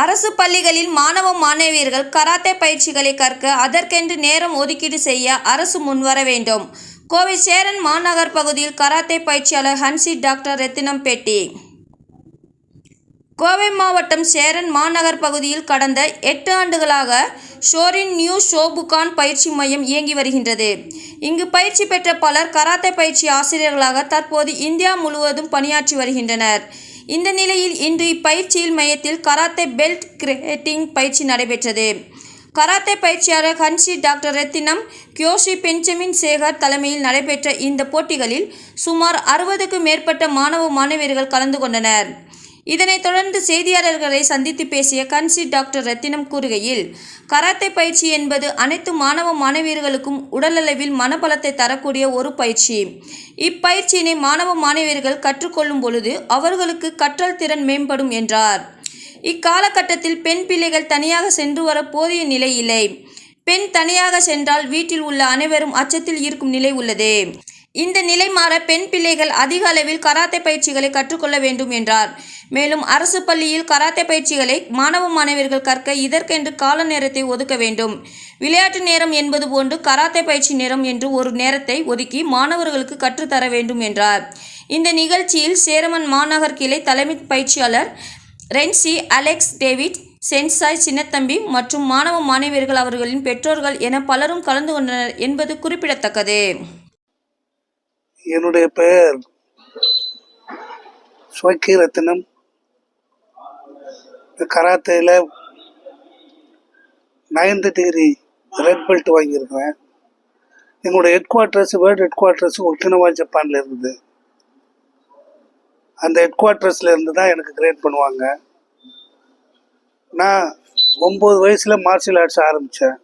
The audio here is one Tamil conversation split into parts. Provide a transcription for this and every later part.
அரசு பள்ளிகளில் மாணவ மாணவியர்கள் கராத்தே பயிற்சிகளை கற்க அதற்கென்று நேரம் ஒதுக்கீடு செய்ய அரசு முன்வர வேண்டும். கோவை சேரன் மாநகர் பகுதியில் கராத்தே பயிற்சியாளர் ஹன்சி டாக்டர் ரத்தினம் பேட்டி. கோவை மாவட்டம் சேரன் மாநகர் பகுதியில் கடந்த எட்டு ஆண்டுகளாக ஷோரின் நியூ ஷோபுகான் பயிற்சி மையம் இயங்கி வருகின்றது. இங்கு பயிற்சி பெற்ற பலர் கராத்தே பயிற்சி ஆசிரியர்களாக தற்போது இந்தியா முழுவதும் பணியாற்றி வருகின்றனர். இந்த நிலையில் இன்று இப்பயிற்சியில் மையத்தில் கராத்தே பெல்ட் கிரியேட்டிங் பயிற்சி நடைபெற்றது. கராத்தே பயிற்சியாளர் hanshi doctor Rathinam kyoshi Benjamin Sekar தலைமையில் நடைபெற்ற இந்த போட்டிகளில் சுமார் அறுபதுக்கும் மேற்பட்ட மாணவ மாணவியர்கள் கலந்து கொண்டனர். இதனைத் தொடர்ந்து செய்தியாளர்களை சந்தித்து பேசிய கன்சி டாக்டர் ரத்தினம் கூறுகையில் கராத்தே பயிற்சி என்பது அனைத்து மாணவ மாணவியர்களுக்கும் உடலளவில் மனபலத்தை தரக்கூடிய ஒரு பயிற்சி. இப்பயிற்சியினை மாணவ மாணவியர்கள் கற்றுக்கொள்ளும் பொழுது அவர்களுக்கு கற்றல் திறன் மேம்படும் என்றார். இக்காலகட்டத்தில் பெண் பிள்ளைகள் தனியாக சென்று வர போதிய நிலை இல்லை. பெண் தனியாக சென்றால் வீட்டில் உள்ள அனைவரும் அச்சத்தில் இருக்கும் நிலை உள்ளது. இந்த நிலை மாற பெண் பிள்ளைகள் அதிக அளவில் கராத்தே பயிற்சிகளை கற்றுக்கொள்ள வேண்டும் என்றார். மேலும் அரசு பள்ளியில் கராத்தே பயிற்சிகளை மாணவ மாணவியர்கள் கற்க இதற்கென்று கால நேரத்தை ஒதுக்க வேண்டும். விளையாட்டு நேரம் என்பது போன்று கராத்தே பயிற்சி நேரம் என்று ஒரு நேரத்தை ஒதுக்கி மாணவர்களுக்கு கற்றுத்தர வேண்டும் என்றார். இந்த நிகழ்ச்சியில் சேரமன் மாநகர் கிளை தலைமை பயிற்சியாளர் renshi Alex David sensei Chinnathambi மற்றும் மாணவ மாணவியர்கள் அவர்களின் பெற்றோர்கள் என பலரும் கலந்து கொண்டனர் என்பது குறிப்பிடத்தக்கது. என்னுடைய பெயர் ஸ்வக்கி ரத்தினம். இந்த நைன்த் டிகிரி ரெட் பெல்ட் வாங்கியிருக்கிறேன். எங்களுடைய headquarters world headquarters Okinawa ஜப்பானில் இருக்குது அந்த ஹெட் குவார்ட்டர்ஸில் இருந்து தான் எனக்கு கிரேட் பண்ணுவாங்க. நான் ஒம்பது வயசில் மார்ஷியல் ஆர்ட்ஸ் ஆரம்பித்தேன்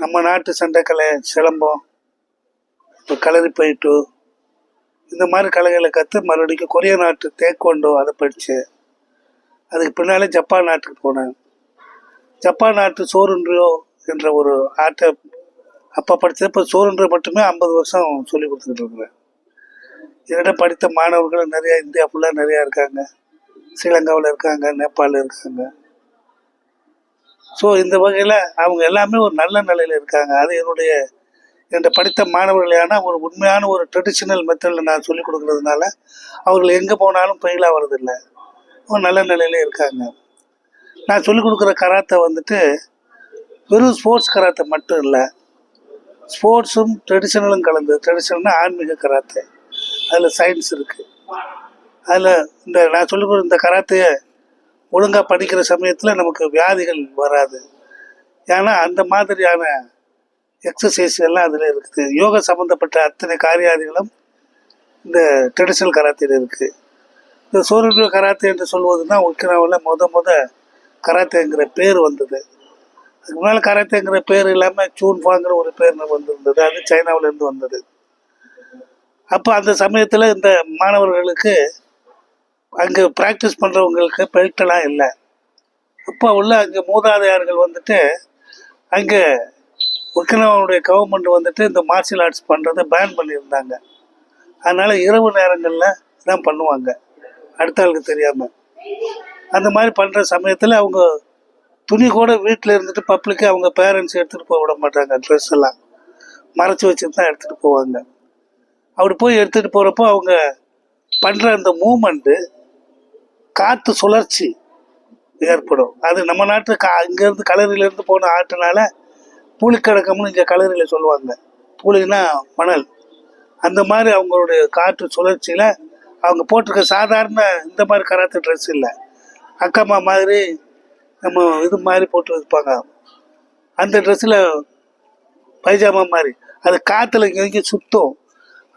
நம்ம நாட்டு சண்டைக்கலை சிலம்பம் இப்போ களரி போயிட்டு இந்த மாதிரி கலைகளை கற்று மறுபடியும் கொரிய நாட்டு தேக்கொண்டோ அதை படித்தேன் அதுக்கு பின்னாலே ஜப்பான் நாட்டுக்கு போனேன். ஜப்பான் நாட்டு சோறுன்றியோ என்ற ஒரு ஆர்ட்டை அப்போ படித்தது இப்போ சோறுன்றியோ மட்டுமே ஐம்பது வருஷம் சொல்லி கொடுத்துக்கிட்டு இருக்கிறேன். என்னிடம் படித்த மாணவர்கள் நிறையா இந்தியா ஃபுல்லாக நிறையா இருக்காங்க. ஸ்ரீலங்காவில் இருக்காங்க நேபாளில் இருக்காங்க. ஸோ இந்த வகையில் அவங்க எல்லாமே ஒரு நல்ல நிலையில் இருக்காங்க. அது என்னுடைய என்ற படித்த மாணவர்களான ஒரு உண்மையான ஒரு ட்ரெடிஷ்னல் மெத்தடில் நான் சொல்லிக் கொடுக்கறதுனால அவர்கள் எங்கே போனாலும் ஃபெயிலாக வரதில்லை ஒரு நல்ல நிலையில இருக்காங்க. நான் சொல்லிக் கொடுக்குற கராத்தை வந்துட்டு வெறும் ஸ்போர்ட்ஸ் கராத்தை மட்டும் இல்லை ஸ்போர்ட்ஸும் ட்ரெடிஷ்னலும் கலந்து ட்ரெடிஷ்னல்னா ஆன்மீக கராத்தே. அதில் சயின்ஸ் இருக்குது அதில் இந்த நான் சொல்லிக் கொடுக்குற இந்த கராத்தையை ஒழுங்காக படிக்கிற சமயத்தில் நமக்கு வியாதிகள் வராது. ஏன்னா அந்த மாதிரியான எக்ஸசைஸ் எல்லாம் அதில் இருக்குது. யோகா சம்மந்தப்பட்ட அத்தனை காரியாதிகளும் இந்த ட்ரெடிஷ்னல் கராத்தையில் இருக்குது இந்த சோரட்டிவ கராத்தே என்று சொல்வது தான் ஒக்கினாவில் முத முத கராத்தேங்கிற பேர் வந்தது. அதுக்கு முன்னால் கராத்தேங்கிற பேர் இல்லாமல் சூன்ஃபாங்கிற ஒரு பேர் வந்திருந்தது. அது சைனாவிலேருந்து வந்தது. அப்போ அந்த சமயத்தில் இந்த மாணவர்களுக்கு அங்கே ப்ராக்டிஸ் பண்ணுறவங்களுக்கு பெல்ட்டெல்லாம் இல்லை. அப்போ உள்ள அங்கே மூதாதையார்கள் வந்துட்டு அங்கே ஒக்கினாவுடைய கவர்மெண்ட் வந்துட்டு இந்த மார்ஷியல் ஆர்ட்ஸ் பண்ணுறதை பேன் பண்ணியிருந்தாங்க. அதனால் இரவு நேரங்களில் தான் பண்ணுவாங்க. அடுத்த ஆளுக்கு தெரியாமல் அந்த மாதிரி பண்ணுற சமயத்தில் அவங்க துணி கூட வீட்டில் இருந்துட்டு பப்ளிக்கு அவங்க பேரண்ட்ஸ் எடுத்துகிட்டு போக விட மாட்டாங்க. ட்ரெஸ் எல்லாம். மறைச்சி வச்சுட்டு தான் எடுத்துகிட்டு போவாங்க. அப்படி போய் எடுத்துகிட்டு போகிறப்போ அவங்க பண்ணுற அந்த மூமெண்ட்டு காற்று சுழற்சி ஏற்படும். அது நம்ம நாட்டு கா இங்கேருந்து கலரிலேருந்து போன ஆட்டுனால பூலிக்கடக்கம்னு இங்கே கலரியில் சொல்லுவாங்க. பூலினா மணல். அந்த மாதிரி அவங்களுடைய காற்று சுழற்சியில் அவங்க போட்டிருக்க சாதாரண இந்த மாதிரி கராத்து ட்ரெஸ் இல்லை. அக்கம்மா மாதிரி நம்ம இது மாதிரி போட்டு வைப்பாங்க அந்த ட்ரெஸ்ஸில் பைஜாமா மாதிரி. அது காற்றுல இங்கே சுற்றும்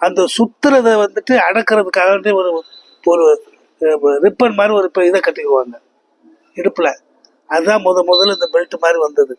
அந்த சுற்றுறத வந்துட்டு அடக்கிறதுக்காக ஒரு ஒரு ரிப்பன் மாதிரி ஒரு இப்போ இதை கட்டிக்குவாங்க. இடுப்பில். அதுதான் முத முதல்ல இந்த பெல்ட் மாதிரி வந்தது.